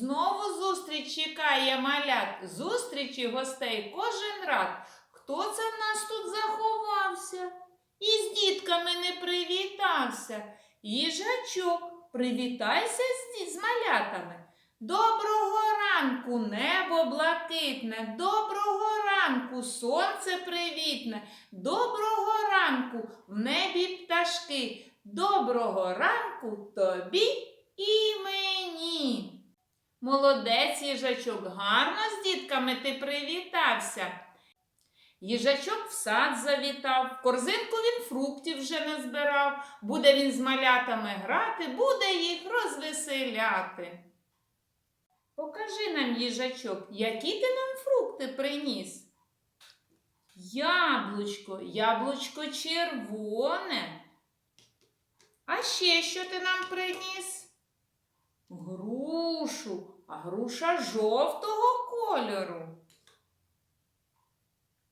Знову зустріч чекає малят, зустрічі гостей кожен рад. Хто це в нас тут заховався? І з дітками не привітався. Їжачок, привітайся з, з малятами. Доброго ранку, небо блакитне, доброго ранку, сонце привітне, доброго ранку, в небі пташки, доброго ранку тобі і. Молодець, їжачок, гарно з дітками ти привітався. Їжачок в сад завітав, в корзинку він фруктів вже не збирав. Буде він з малятами грати, буде їх розвеселяти. Покажи нам, їжачок, які ти нам фрукти приніс. Яблучко, яблучко червоне. А ще що ти нам приніс? Грушу, а груша жовтого кольору.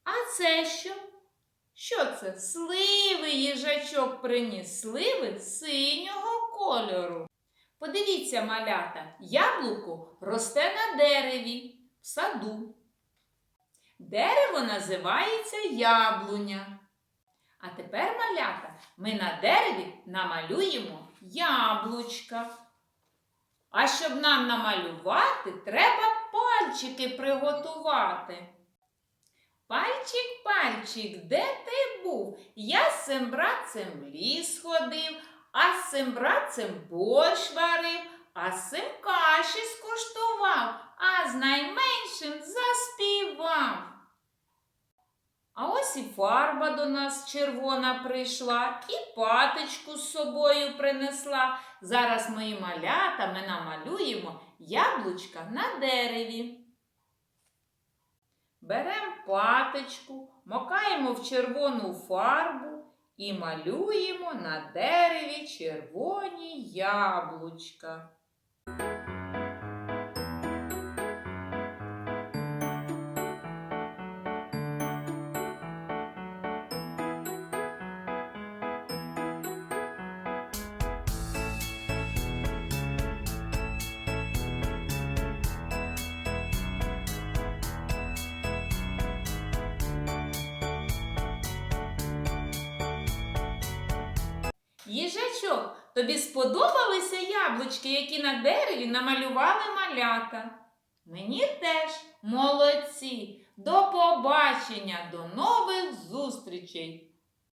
А це що? Що це? Сливи їжачок приніс, сливи синього кольору. Подивіться, малята, яблуко росте на дереві, в саду. Дерево називається яблуня. А тепер, малята, ми на дереві намалюємо яблучка. А щоб нам намалювати, треба пальчики приготувати. Пальчик, пальчик, де ти був? Я з цим братцем в ліс ходив, а з цим братцем борщ варив, а з цим каші скуштував, а з найменшим заспівав. А ось і фарба до нас червона прийшла, і патичку з собою принесла. Зараз мої малята намалюємо яблучка на дереві. Беремо паточку, макаємо в червону фарбу і малюємо на дереві червоні яблучка. Їжачок, тобі сподобалися яблучки, які на дереві намалювали малята? Мені теж молодці. До побачення, до нових зустрічей!